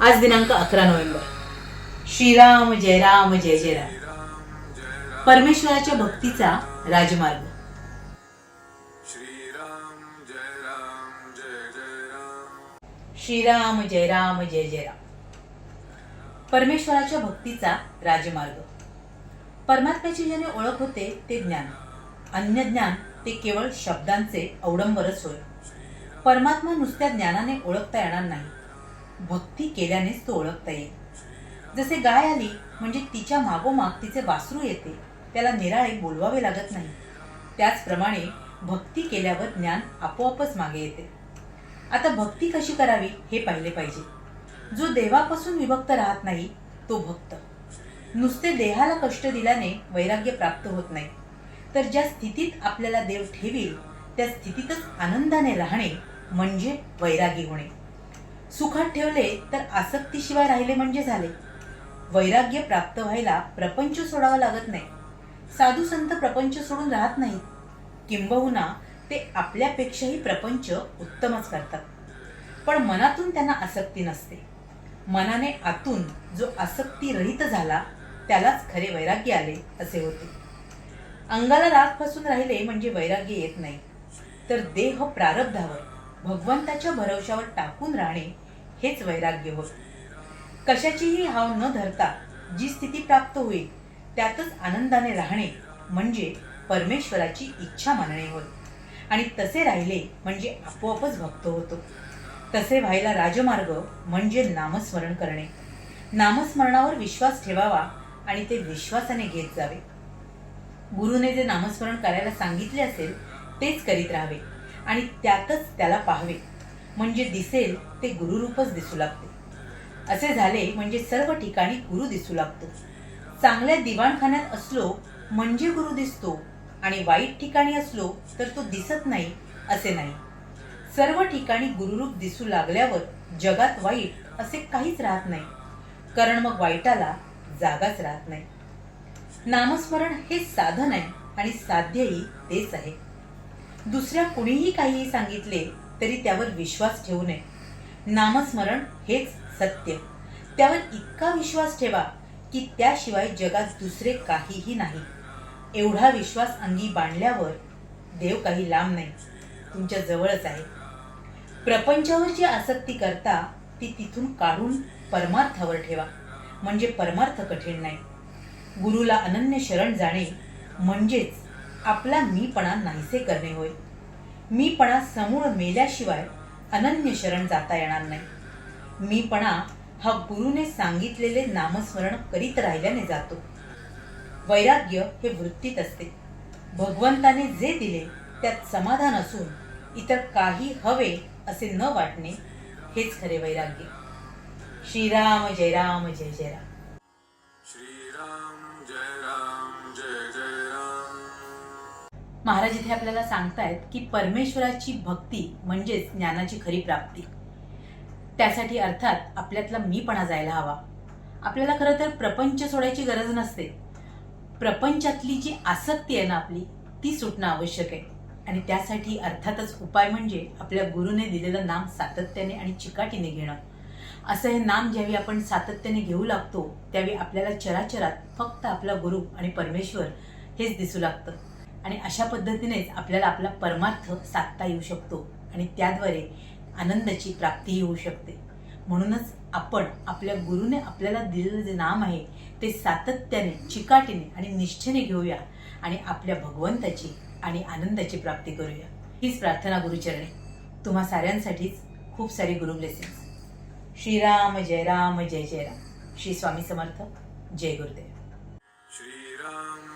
आज दिनांक अकरा नोव्हेंबर. श्रीराम जय राम जय जय राम. परमेश्वराच्या भक्तीचा राजमार्ग. श्रीराम जय जय राम श्रीराम जय राम जय जय राम. परमेश्वराच्या भक्तीचा राजमार्ग. परमात्म्याची ज्याने ओळख होते ते ज्ञान. अन्य ज्ञान ते केवळ शब्दांचे अवडंबरच होय. परमात्मा नुसत्या ज्ञानाने ओळखता येणार नाही. भक्ती केल्यानेच तो ओळखता येईल. जसे गाय आली म्हणजे तिच्या मागोमाग तिचे वासरू येते त्याला निराळे बोलवावे लागत नाही. त्याचप्रमाणे भक्ती केल्यावर ज्ञान आपोआपच मागे येते. आता भक्ती कशी करावी हे पाहिले पाहिजे. जो देवापासून विभक्त राहत नाही तो भक्त. नुसते देहाला कष्ट दिल्याने वैराग्य प्राप्त होत नाही. तर ज्या स्थितीत आपल्याला देव ठेवील त्या स्थितीतच आनंदाने राहणे म्हणजे वैरागी होणे. सुखात ठेवले तर आसक्तीशिवाय राहिले म्हणजे झाले. वैराग्य प्राप्त व्हायला प्रपंच सोडावा लागत नाही. साधू संत प्रपंच सोडून राहत नाहीत. किंबहुना ते आपल्यापेक्षाही प्रपंच उत्तमच करतात. पण मनातून त्यांना आसक्ती नसते. मनाने आतून जो आसक्ती रहित झाला त्यालाच खरे वैराग्य आले असे होते. अंगाला राग फसून राहिले म्हणजे वैराग्य येत नाही. तर देह प्रारब्धावर भगवंताच्या भरवशावर टाकून राहणे हेच वैराग्य होत कशाचीही हाव न धरता जी स्थिती प्राप्त होईल त्यातच आनंदाने राहणे म्हणजे परमेश्वराची इच्छा मानणे होय. आणि तसे राहिले म्हणजे आपोआपच भक्त होतो. तसे व्हायला राजमार्ग म्हणजे नामस्मरण करणे. नामस्मरणावर विश्वास ठेवावा आणि ते विश्वासाने घेत जावे. गुरुने जे नामस्मरण करायला सांगितले असेल तेच करीत राहावे. आणि त्यातच त्याला पाहावे. म्हणजे दिसेल ते गुरुरूपच दिसू लागते. असे झाले म्हणजे सर्व ठिकाणी गुरु दिसू लागतो. चांगल्या दिवाणखान्यात असलो म्हणजे गुरु दिसतो आणि वाईट ठिकाणी असलो तर तो दिसत नाही असे नाही. सर्व ठिकाणी गुरुरूप दिसू लागल्यावर जगात वाईट असे काहीच राहत नाही. कारण मग वाईटाला जागाच राहत नाही. नामस्मरण हे साधन आहे आणि साध्यही तेच आहे. दुसऱ्या कुणीही काहीही सांगितले तरी त्यावर विश्वास ठेवू नये. नामस्मरण हेच सत्य. त्यावर इतका विश्वास ठेवा की त्याशिवाय जगात दुसरे काहीही नाही. एवढा विश्वास अंगी बांधल्यावर देव काही लांब नाही. तुमच्या जवळच आहे. प्रपंचावर जी आसक्ती करता ती तिथून काढून परमार्थावर ठेवा. म्हणजे परमार्थ कठीण नाही. गुरुला अनन्य शरण जाणे म्हणजेच आपला मीपणा नाहीसे करणे होय. मीपणा समूळ मेल्याशिवाय अनन्य शरण जाता येणार नाही. मीपणा हा गुरुने सांगितलेले नामस्मरण करीत राहिल्याने जातो. वैराग्य हे वृत्तीत असते. भगवंताने जे दिले त्यात समाधान असून इतर काही हवे असे न वाटणे हेच खरे वैराग्य. श्रीराम जय राम जय जय राम. श्रीराम महाराज इथे आपल्याला सांगतायत की परमेश्वराची भक्ती म्हणजेच ज्ञानाची खरी प्राप्ती. त्यासाठी अर्थात आपल्यातला मीपणा जायला हवा. आपल्याला खरं तर प्रपंच सोडायची गरज नसते. प्रपंचातली जी आसक्ती आहे ना आपली ती सुटणं आवश्यक आहे. आणि त्यासाठी अर्थातच उपाय म्हणजे आपल्या गुरुने दिलेलं नाम सातत्याने आणि चिकाटीने घेणं. असं हे नाम ज्यावेळी आपण सातत्याने घेऊ लागतो त्यावेळी आपल्याला चराचरात फक्त आपला गुरु आणि परमेश्वर हेच दिसू लागतं. आणि अशा पद्धतीनेच आपल्याला आपला परमार्थ साधता येऊ शकतो आणि त्याद्वारे आनंदाची प्राप्तीही होऊ शकते. म्हणूनच आपण आपल्या गुरुने आपल्याला दिलेलं जे नाम आहे ते सातत्याने चिकाटीने आणि निष्ठेने घेऊया आणि आपल्या भगवंताची आणि आनंदाची प्राप्ती करूया. हीच प्रार्थना गुरुचरणे. तुम्हा साऱ्यांसाठीच खूप सारी गुरु ब्लेसिंग्स श्रीराम जय राम जय जय राम. श्री स्वामी समर्थ. जय गुरुदेव. श्रीराम.